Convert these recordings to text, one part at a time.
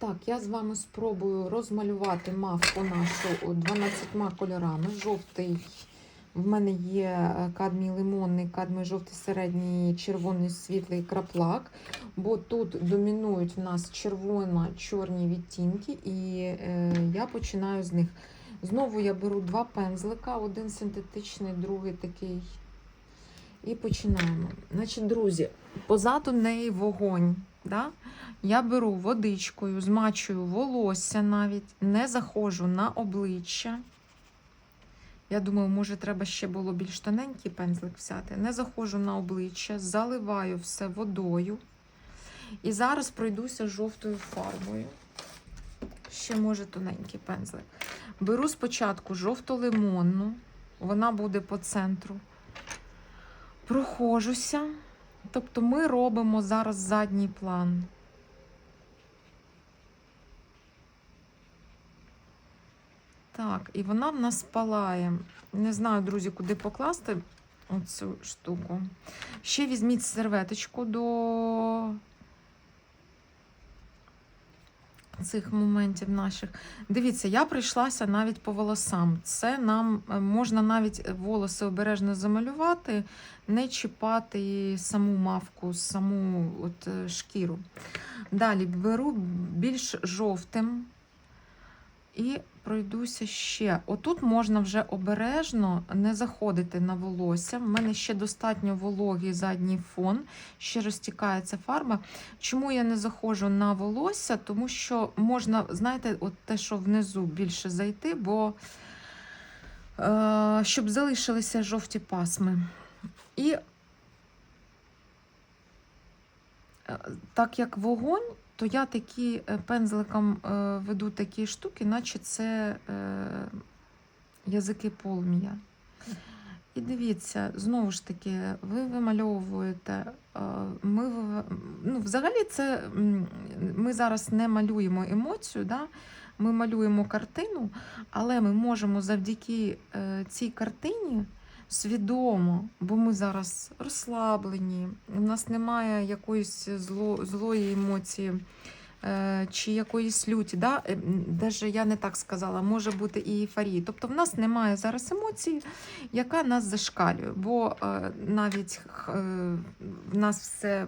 Так, я з вами спробую розмалювати мавку нашу 12 кольорами. Жовтий. В мене є е, кадмій лимонний, кадмій жовтий середній, червоний світлий краплак, бо тут домінують в нас червоно-чорні відтінки, і е, я починаю з них. Знову я беру два пензлика, один синтетичний, другий такий. І починаємо. Значить, друзі, позаду неї вогонь. Да? Я беру водичкою, змачую волосся навіть, не заходжу на обличчя. Я думаю, може, треба ще було більш тоненький пензлик взяти. Не заходжу на обличчя, заливаю все водою. І зараз пройдуся жовтою фарбою. Ще може тоненький пензлик. Беру спочатку жовто-лимонну, вона буде по центру. Прохожуся. Тобто ми робимо зараз задній план. Так, і вона в нас палає. Не знаю, друзі, куди покласти оцю штуку. Ще візьміть серветочку до цих моментів наших. Дивіться, я прийшлася навіть по волосам. Це нам е, можна навіть волоси обережно замалювати, не чіпати саму мавку, саму от е, шкіру. Далі беру більш жовтим і пройдуся ще. Отут можна вже обережно не заходити на волосся. У мене ще достатньо вологий задній фон, ще розтікається фарба. Чому я не заходжу на волосся? Тому що можна, знаєте, от те, що внизу більше зайти, бо е, щоб залишилися жовті пасми. І е, так як вогонь, то я такі е, пензликом е, веду такі штуки, наче це е, язики полум'я. І дивіться, знову ж таки, ви вимальовуєте. Ми, ну, взагалі, це ми зараз не малюємо емоцію, да? ми малюємо картину, але ми можемо завдяки цій картині свідомо, бо ми зараз розслаблені, у нас немає якоїсь зло, злої емоції. е, Чи якоїсь люті, да? Е, даже я не так сказала, може бути і ейфорії. Тобто в нас немає зараз емоції, яка нас зашкалює, бо е, навіть е, в нас все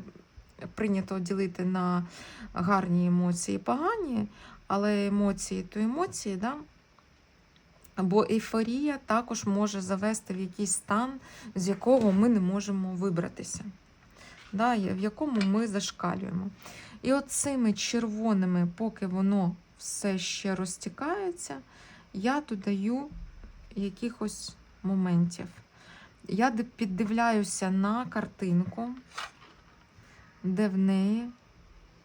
прийнято ділити на гарні емоції погані, але емоції то емоції, да? Бо ейфорія також може завести в якийсь стан, з якого ми не можемо вибратися, да, в якому ми зашкалюємо. І от цими червоними, поки воно все ще розтікається, я додаю якихось моментів. Я піддивляюся на картинку, де в неї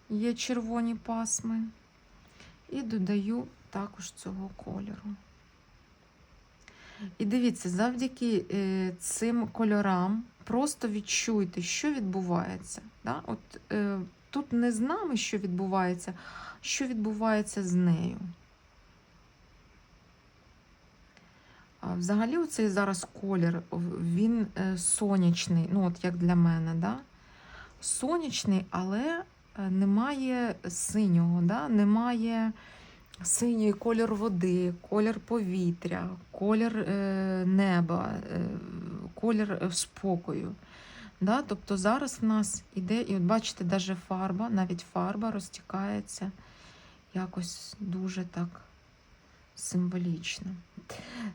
є червоні пасми, і додаю також цього кольору. І дивіться, завдяки е, цим кольорам просто відчуйте, що відбувається. Да? От, е, тут не з нами, що відбувається, що відбувається з нею. А взагалі, оцей зараз колір, він е, сонячний, ну от як для мене, да? сонячний, але е, немає синього, да? немає синій колір води, колір повітря, колір е, неба, е, колір е, спокою. Да? Тобто зараз в нас іде, і от бачите, навіть фарба, навіть фарба розтікається якось дуже так символічно.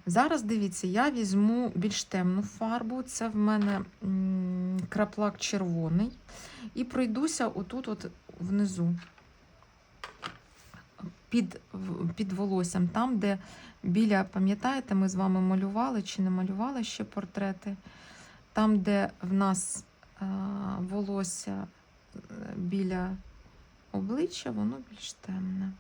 Зараз дивіться, я візьму більш темну фарбу, це в мене краплак червоний, і пройдуся отут, от внизу під, під волоссям, там, де біля, пам'ятаєте, ми з вами малювали чи не малювали ще портрети, там, де в нас е, волосся біля обличчя, воно більш темне.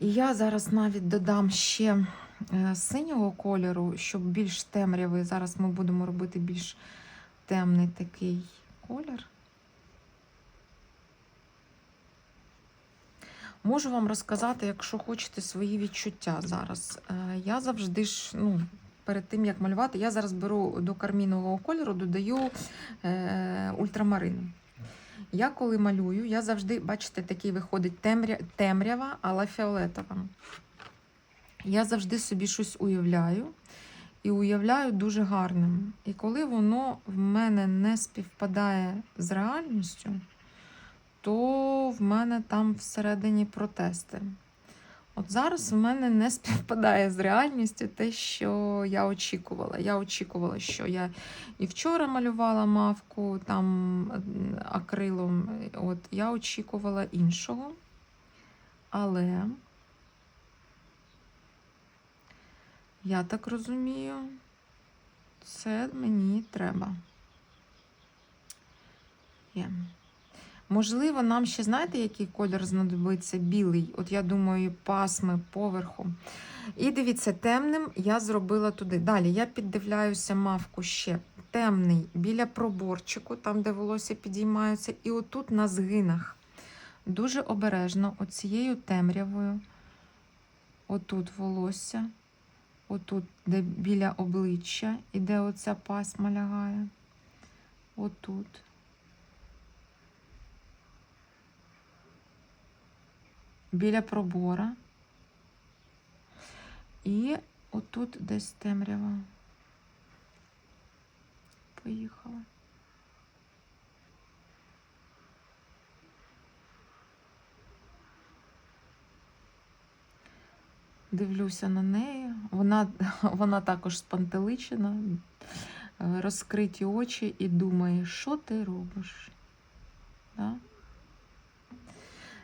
І я зараз навіть додам ще е, синього кольору, щоб більш темрявий. Зараз ми будемо робити більш темний такий колір. Можу вам розказати, якщо хочете, свої відчуття зараз. Е, Я завжди ж, ну, перед тим як малювати, я зараз беру до кармінового кольору, додаю е, ультрамарин. Я коли малюю, я завжди, бачите, такий виходить темря, темрява, але фіолетова. Я завжди собі щось уявляю і уявляю дуже гарним. І коли воно в мене не співпадає з реальністю, то в мене там всередині протести. От зараз в мене не співпадає з реальністю те, що я очікувала. Я очікувала, що я і вчора малювала мавку там акрилом. От я очікувала іншого. Але я так розумію, це мені треба. Є. Можливо, нам ще знаєте, який колір знадобиться? Білий. От я думаю, пасми поверху. І дивіться, темним я зробила туди. Далі я піддивляюся мавку ще темний біля проборчику, там, де волосся підіймаються, і отут на згинах. Дуже обережно, оцією темрявою. Отут волосся, отут, де біля обличчя, і де оця пасма лягає. Отут. Біля пробора. І отут десь темрява. Поїхала. Дивлюся на неї. Вона, вона також спантеличена, розкриті очі і думає, що ти робиш? Да?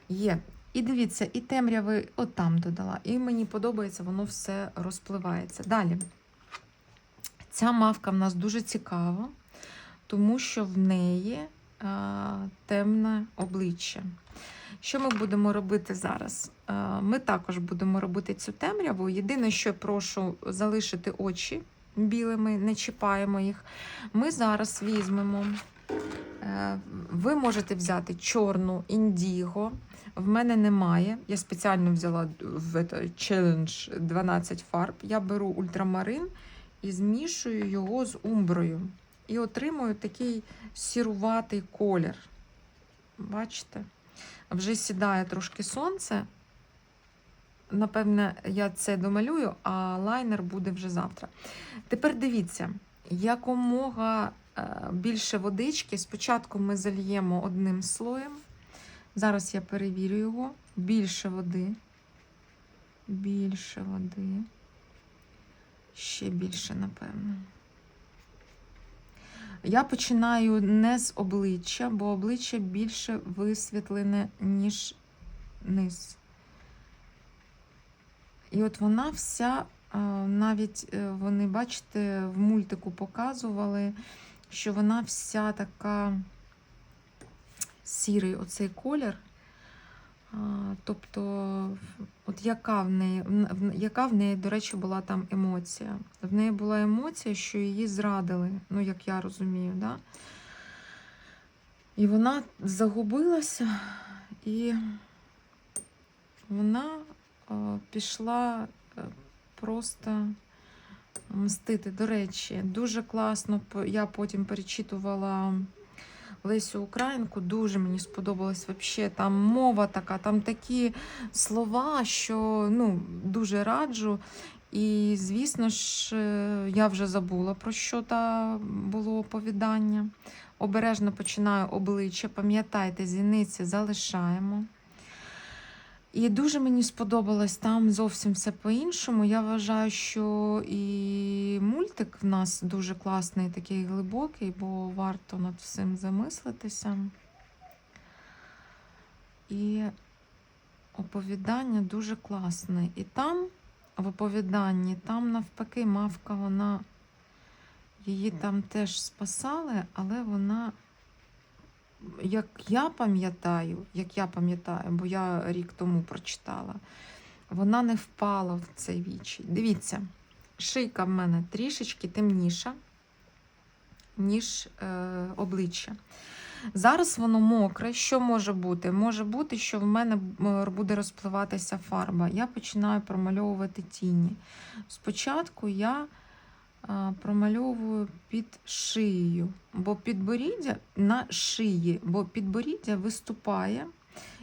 Є. І дивіться, і темряви отам додала. І мені подобається, воно все розпливається. Далі. Ця мавка в нас дуже цікава, тому що в неї а, темне обличчя. Що ми будемо робити зараз? А, ми також будемо робити цю темряву. Єдине, що я прошу залишити очі білими, не чіпаємо їх. Ми зараз візьмемо. Е, Ви можете взяти чорну індіго. В мене немає. Я спеціально взяла в челендж 12 фарб. Я беру ультрамарин і змішую його з умброю. І отримую такий сіруватий колір. Бачите? Вже сідає трошки сонце. Напевне, я це домалюю, а лайнер буде вже завтра. Тепер дивіться, якомога більше водички. Спочатку ми зальємо одним слоєм. Зараз я перевірю його. Більше води. Більше води. Ще більше, напевно. Я починаю не з обличчя, бо обличчя більше висвітлене, ніж низ. І от вона вся, навіть е, вони, бачите, в мультику показували, що вона вся така сірий оцей колір. Тобто, от яка в неї, яка в неї, до речі, була там емоція? В неї була емоція, що її зрадили, ну, як я розумію, да? І вона загубилася, і вона пішла е, просто мстити. До речі, дуже класно. Я потім перечитувала Лесю Українку, дуже мені сподобалось вообще. Там мова така, там такі слова, що ну, дуже раджу. І, звісно ж, е, я вже забула, про що та було оповідання. Обережно починаю обличчя. Пам'ятайте, зіниці залишаємо. І дуже мені сподобалось там зовсім все по-іншому. Я вважаю, що і мультик в нас дуже класний, такий глибокий, бо варто над всім замислитися. І оповідання дуже класне. І там, в оповіданні, там навпаки, мавка, вона її там теж спасали, але вона як я пам'ятаю, як я пам'ятаю, бо я рік тому прочитала, вона не впала в цей вічі. Дивіться, шийка в мене трішечки темніша, ніж е, обличчя. Зараз воно мокре. Що може бути? Може бути, що в мене буде розпливатися фарба. Я починаю промальовувати тіні. Спочатку я промальовую під шиєю, бо підборіддя на шиї, бо підборіддя виступає,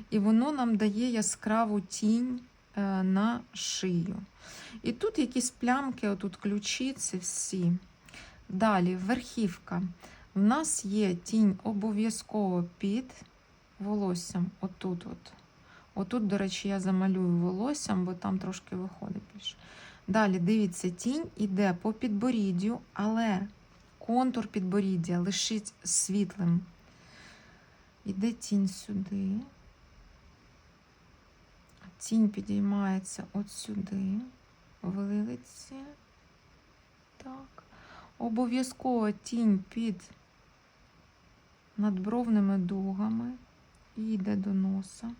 і воно нам дає яскраву тінь е, на шию. І тут якісь плямки, отут ключиці всі. Далі верхівка. У нас є тінь обов'язково під волоссям. Отут. От. Отут, до речі, я замалюю волоссям, бо там трошки виходить більше. Далі, дивіться, тінь іде по підборіддю, але контур підборіддя лишить світлим. Іде тінь сюди. Тінь підіймається от сюди, в. Так. Обов'язково тінь під надбровними дугами і йде до носа.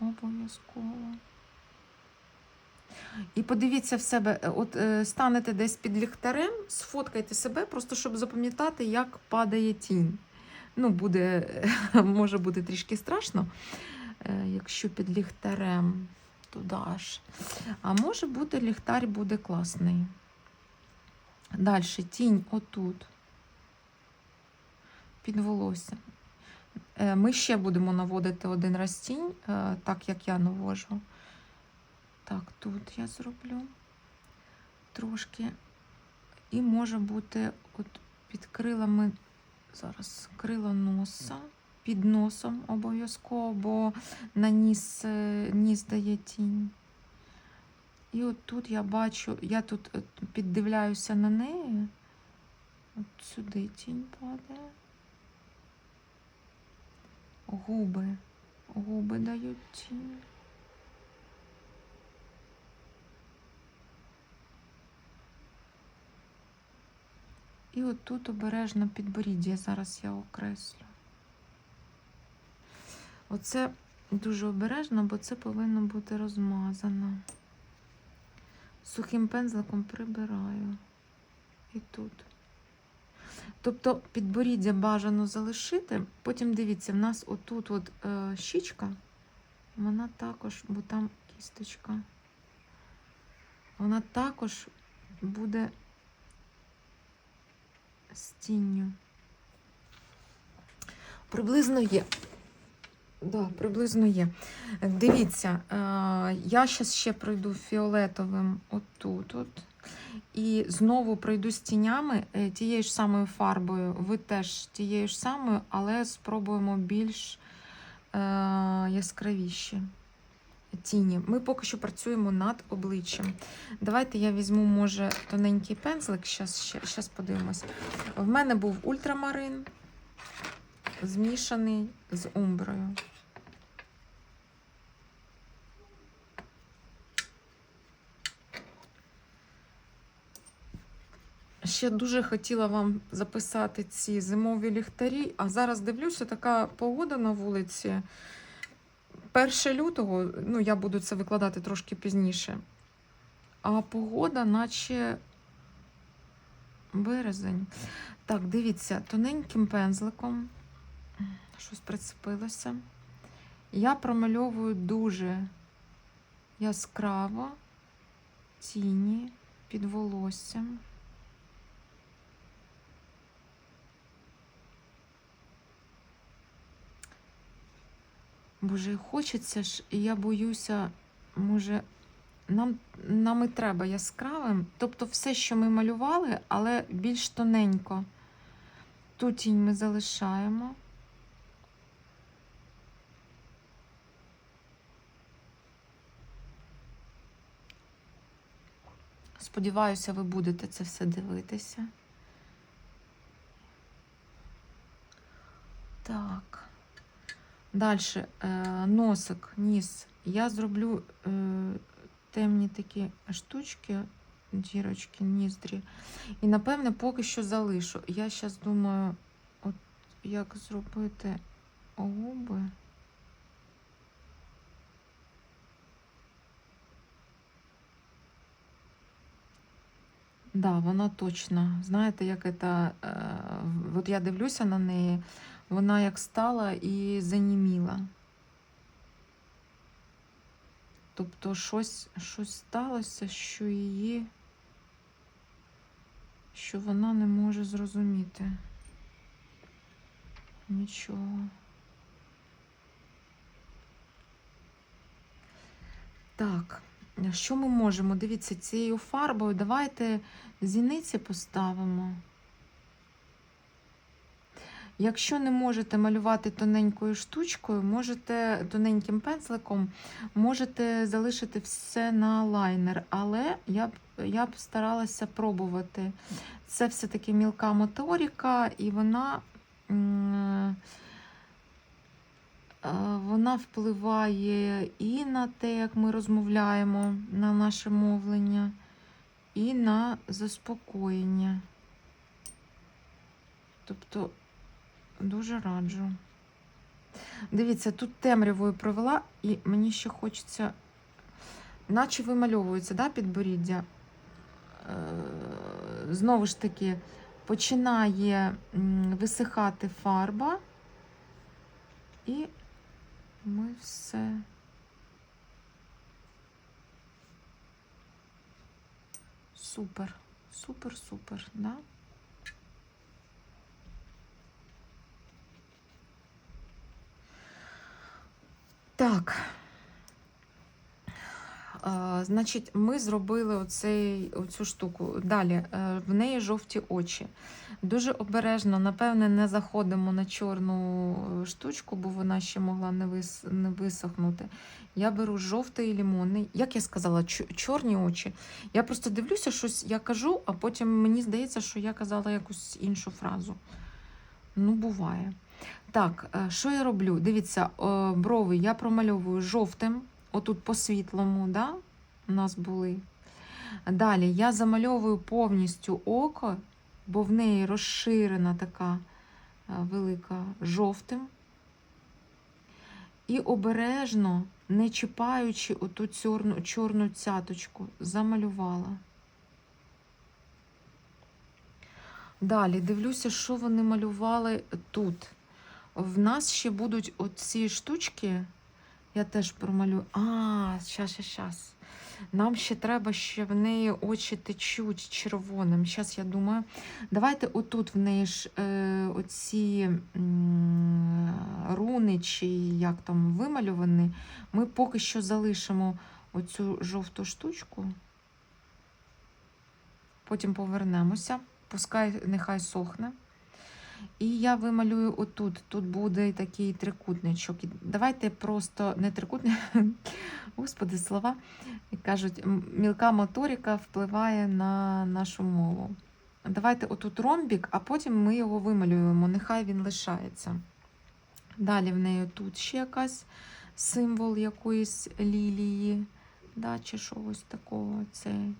Обов'язково. І подивіться в себе, е, от е, станете десь під ліхтарем, сфоткайте себе, просто щоб запам'ятати, як падає тінь. Ну, буде, може бути трішки страшно, е, якщо під ліхтарем туди аж. А може бути, ліхтар буде класний. Далі тінь отут. Під волоссям. Е, Ми ще будемо наводити один раз тінь, е, так як я навожу. Так, тут я зроблю трошки. І може бути от під крилами, зараз крила носа, під носом обов'язково, бо на ніс, е, ніс дає тінь. І от тут я бачу, я тут е, піддивляюся на неї. От сюди тінь падає. Губи. Губи дають тінь. І от тут обережно підборіддя зараз я окреслю. Оце дуже обережно, бо це повинно бути розмазано. Сухим пензликом прибираю. І тут. Тобто підборіддя бажано залишити. Потім дивіться, в нас отут от е, щічка, вона також, бо там кісточка, вона також буде з тінню. Приблизно є. Да, приблизно є. Дивіться, е, я зараз ще пройду фіолетовим отут. От. І знову пройду з тінями е, тією ж самою фарбою. Ви теж тією ж самою, але спробуємо більш е, яскравіші тіні. Ми поки що працюємо над обличчям. Давайте я візьму, може, тоненький пензлик. Щас подивимось. В мене був ультрамарин, змішаний з умброю. Ще дуже хотіла вам записати ці зимові ліхтарі, а зараз дивлюся, така погода на вулиці. 1 лютого, ну я буду це викладати трошки пізніше. А погода, наче березень. Так, дивіться, тоненьким пензликом, щось прицепилося. Я промальовую дуже яскраво тіні під волоссям. Боже, хочеться ж, і я боюся, може, нам, нам і треба яскравим. Тобто все, що ми малювали, але більш тоненько. Ту тінь ми залишаємо. Сподіваюся, ви будете це все дивитися. Так. Далі носик, ніс. Я зроблю е, темні такі штучки, дірочки, ніздрі. І, напевне, поки що залишу. Я зараз думаю, от як зробити губи. Да, вона точно. Знаєте, як це, е, от я дивлюся на неї, вона як стала і заніміла. Тобто щось, щось сталося, що її, що вона не може зрозуміти. Нічого. Так, що ми можемо? Дивіться, цією фарбою давайте зіниці поставимо. Якщо не можете малювати тоненькою штучкою, можете тоненьким пензликом, можете залишити все на лайнер, але я б, я б старалася пробувати. Це все-таки мілка моторіка, і вона, е, вона впливає і на те, як ми розмовляємо, на наше мовлення, і на заспокоєння. Тобто Дуже раджу. Дивіться, тут темрявою провела, і мені ще хочеться, наче вимальовується да, підборіддя. Е, Знову ж таки, починає висихати фарба, і ми все. Супер, супер, супер, да? Так. А, значить, ми зробили оцей, оцю штуку. Далі, е, в неї жовті очі. Дуже обережно, напевне, не заходимо на чорну е, штучку, бо вона ще могла не, вис, не висохнути. Я беру жовтий лімонний, як я сказала, чорні очі. Я просто дивлюся, щось я кажу, а потім мені здається, що я казала якусь іншу фразу. Ну, буває. Так, е, що я роблю? Дивіться, е, брови я промальовую жовтим, отут по світлому, да? у нас були. Далі я замальовую повністю око, бо в неї розширена така е, велика жовтим. І обережно, не чіпаючи оту чорну, чорну цяточку, замалювала. Далі дивлюся, що вони малювали тут. В нас ще будуть оці штучки. Я теж промалюю. А, щас, щас, щас. Нам ще треба, ще в неї очі течуть червоним. Зараз я думаю. Давайте отут в неї ж е, оці м, руни, чи як там вималювані. Ми поки що залишимо оцю жовту штучку. Потім повернемося. Пускай нехай сохне. І я вималюю отут. Тут буде такий трикутничок. Давайте просто не трикутник, господи, слова. Кажуть, мілка моторика впливає на нашу мову. Давайте отут ромбік, а потім ми його вималюємо. Нехай він лишається. Далі в неї тут ще якась символ якоїсь лілії, да, чи чогось такого. Цей.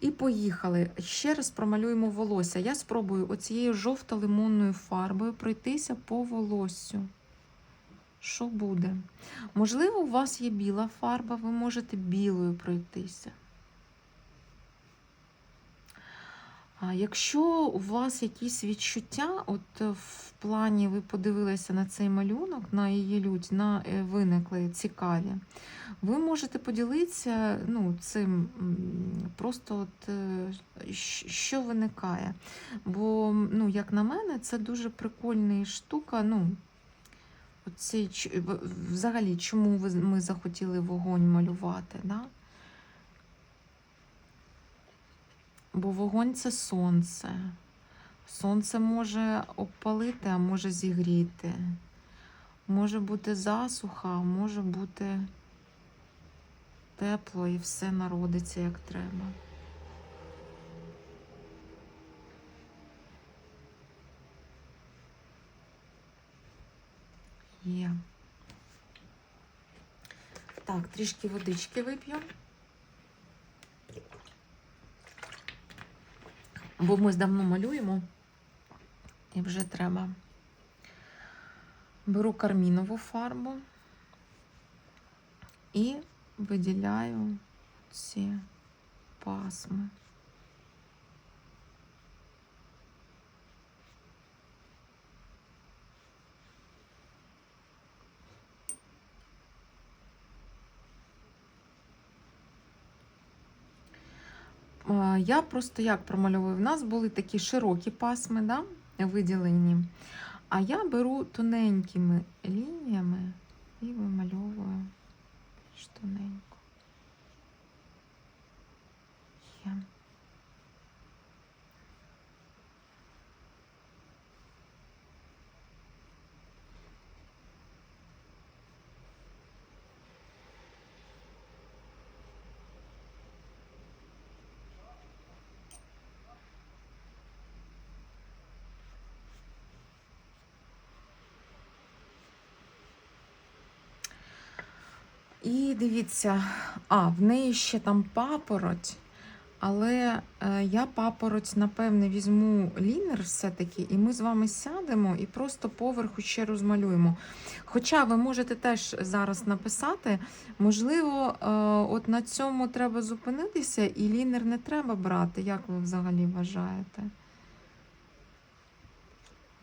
І поїхали. Ще раз промалюємо волосся. Я спробую оцією жовто-лимонною фарбою пройтися по волоссю. Що буде? Можливо, у вас є біла фарба, ви можете білою пройтися. А якщо у вас якісь відчуття, от е, в плані ви подивилися на цей малюнок, на її людь, на е, виникли цікаві, ви можете поділитися ну, цим просто от, е, що виникає. Бо, ну, як на мене, це дуже прикольна штука. Ну, в- взагалі, чому ми захотіли вогонь малювати? Да? Бо вогонь це сонце. Сонце може обпалити, а може зігріти. Може бути засуха, а може бути тепло і все народиться як треба. Є. Так, трішки водички вип'ю. Бо ми давно малюємо, і вже треба. Беру кармінову фарбу і виділяю ці пасми. Я просто як промальовую? В нас були такі широкі пасми, да, виділені. А я беру тоненькими лініями і вимальовую більш тоненько. Є. І дивіться, а, в неї ще там папороть, але е, я папороть, напевне, візьму лінер все-таки, і ми з вами сядемо і просто поверху ще розмалюємо. Хоча ви можете теж зараз написати, можливо, е, от на цьому треба зупинитися, і лінер не треба брати. Як ви взагалі вважаєте?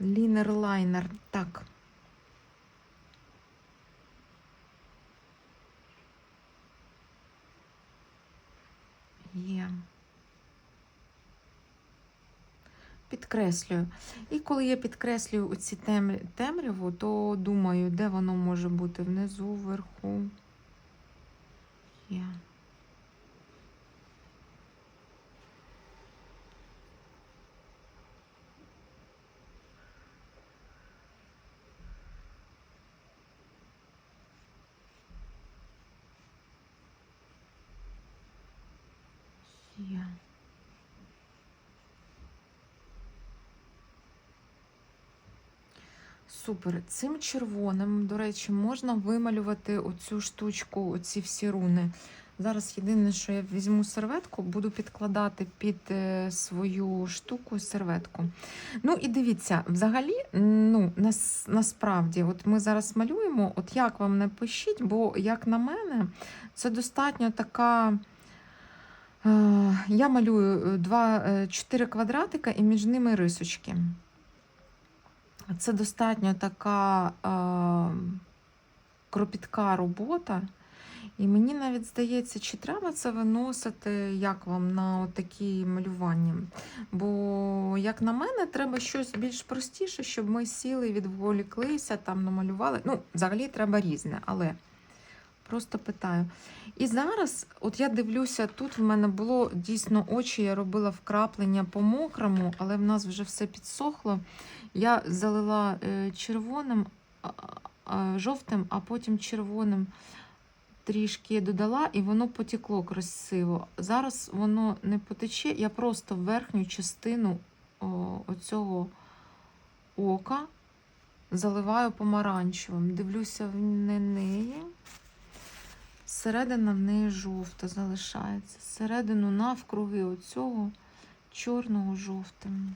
Лінер-лайнер. Так. Є. Підкреслюю. І коли я підкреслюю оці темряву, то думаю, де воно може бути внизу, вверху. Є. Є. Супер. Цим червоним, до речі, можна вималювати оцю штучку, оці всі руни. Зараз єдине, що я візьму серветку, буду підкладати під е, свою штуку серветку. Ну і дивіться, взагалі, ну, нас, насправді, от ми зараз малюємо, от як вам не пишіть, бо, як на мене, це достатньо така. Е, Я малюю 2, 4 квадратика і між ними рисочки. Це достатньо така е, кропітка робота. І мені навіть здається, чи треба це виносити, як вам на такі малювання. Бо, як на мене, треба щось більш простіше, щоб ми сіли, відволіклися, там намалювали. Ну, взагалі треба різне, але просто питаю. І зараз, от я дивлюся, тут в мене було дійсно очі, я робила вкраплення по мокрому, але в нас вже все підсохло. Я залила е, червоним, жовтим, а потім червоним трішки додала, і воно потекло красиво. Зараз воно не потече, я просто верхню частину оцього ока заливаю помаранчевим. Дивлюся не- неї. Середина в неї жовта залишається. Середину навкруги оцього чорного жовтим.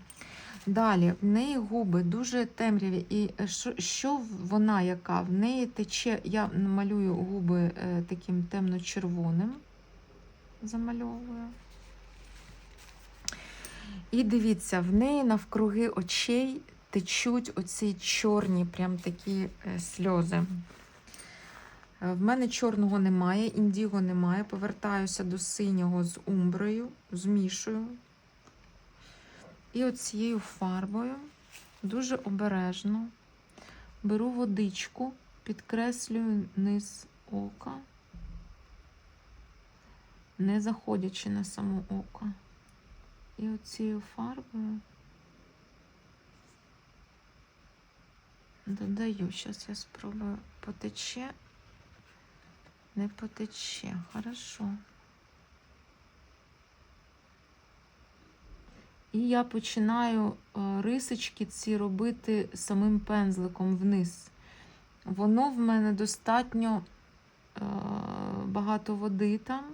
Далі, в неї губи дуже темряві. І е, що, що вона яка? В неї тече, я малюю губи е, таким темно-червоним. Замальовую. І дивіться, в неї навкруги очей течуть оці чорні, прям такі е, сльози. Е, В мене чорного немає, індіго немає. Повертаюся до синього з умброю, змішую. І от цією фарбою дуже обережно беру водичку, підкреслюю низ ока, не заходячи на само око. І от цією фарбою додаю, зараз я спробую потече, не потече, хорошо. І я починаю е, рисочки ці робити самим пензликом вниз. Воно в мене достатньо е, багато води там.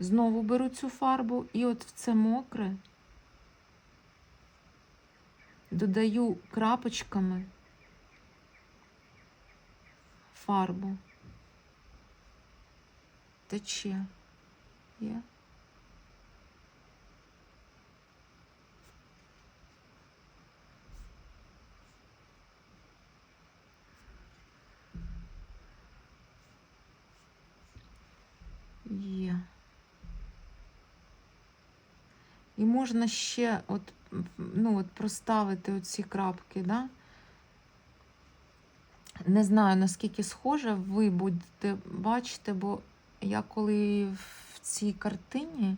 Знову беру цю фарбу, і от в це мокре додаю крапочками фарбу тече. Є. Є. І можна ще от, ну, от проставити оці крапки, да? Не знаю, наскільки схоже, ви будете бачити, бо я коли в цій картині,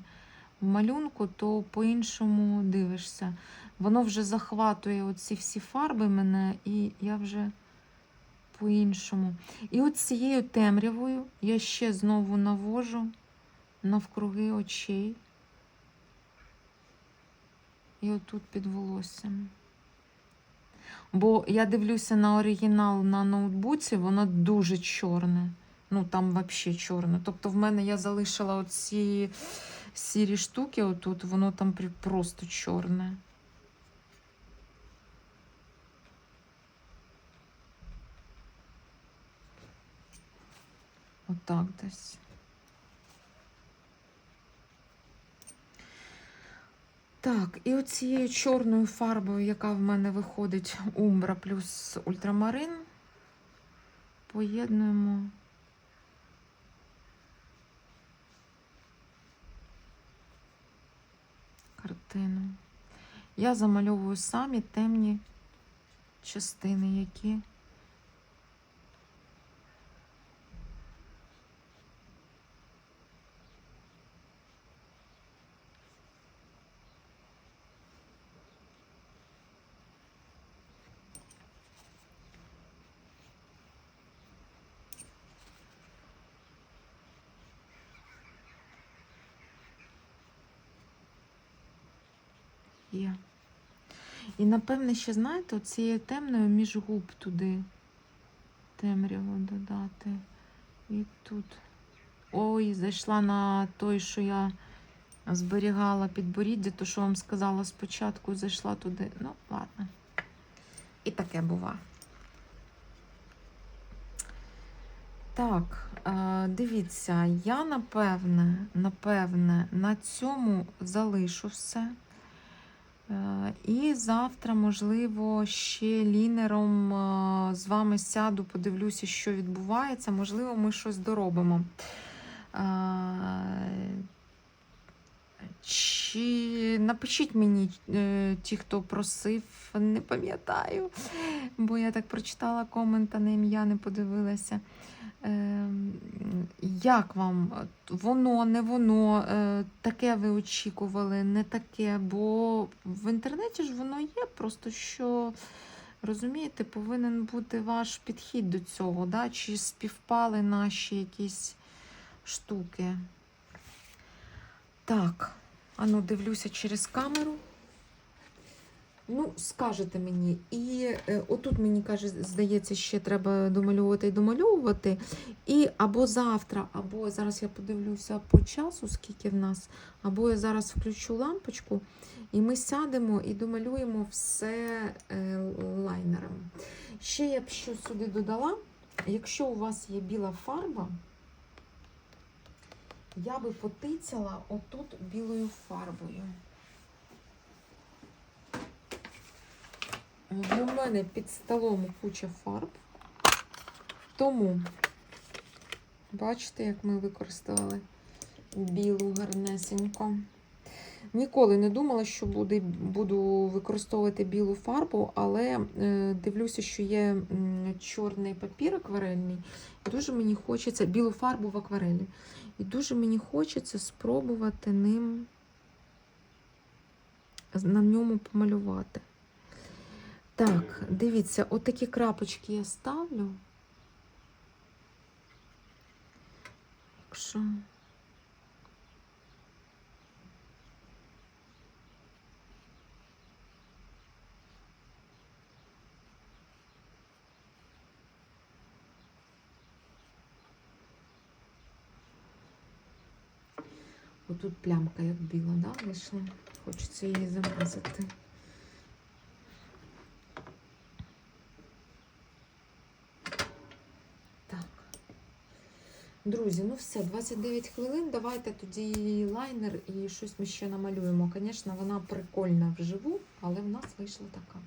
в малюнку, то по-іншому дивишся. Воно вже захватує оці всі фарби мене, і я вже по-іншому. І от цією темрявою я ще знову навожу навкруги очей. І отут під волоссям. Бо я дивлюся на оригінал на ноутбуці, воно дуже чорне. Ну, там взагалі чорне. Тобто в мене я залишила оці сірі штуки, отут, воно там просто чорне. Отак десь. Так, і оцією чорною фарбою, яка в мене виходить умбра плюс ультрамарин, поєднуємо. Картину. Я замальовую самі темні частини, які є. І напевне ще, знаєте, оцією темною між губ туди темряву додати. І тут. Ой, зайшла на той, що я зберігала підборіддя, то що вам сказала спочатку, зайшла туди. Ну, ладно. І таке бува. Так, е, дивіться, я напевне, напевне, на цьому залишу все. Е, І завтра, можливо, ще лінером е, з вами сяду, подивлюся, що відбувається. Можливо, ми щось доробимо. Е, Чи напишіть мені, ті, хто просив, не пам'ятаю, бо я так прочитала комент, а на ім'я не подивилася. Е, Як вам воно, не воно, е, таке ви очікували, не таке, бо в інтернеті ж воно є, просто що, розумієте, повинен бути ваш підхід до цього, да? чи співпали наші якісь штуки. Так, ану, дивлюся через камеру. Ну, скажете мені, і е, отут мені каже, здається, ще треба домальовувати і домальовувати. І або завтра, або зараз я подивлюся по часу, скільки в нас, або я зараз включу лампочку, і ми сядемо і домалюємо все е, лайнером. Ще я б що сюди додала. Якщо у вас є біла фарба, я би потицяла отут білою фарбою. У мене під столом куча фарб, тому бачите, як ми використали білу гарнесенько. Ніколи не думала, що буде, буду використовувати білу фарбу, але е, дивлюся, що є чорний папір акварельний. І дуже мені хочеться білу фарбу в акварелі. І дуже мені хочеться спробувати ним на ньому помалювати. Так, дивіться, отакі крапочки я ставлю. Якщо. Отут плямка як біла, да, вийшла. Хочеться її замазати. Друзі, ну все, 29 хвилин. Давайте тоді лайнер і щось ми ще намалюємо. Звісно, вона прикольна вживу, але в нас вийшла така.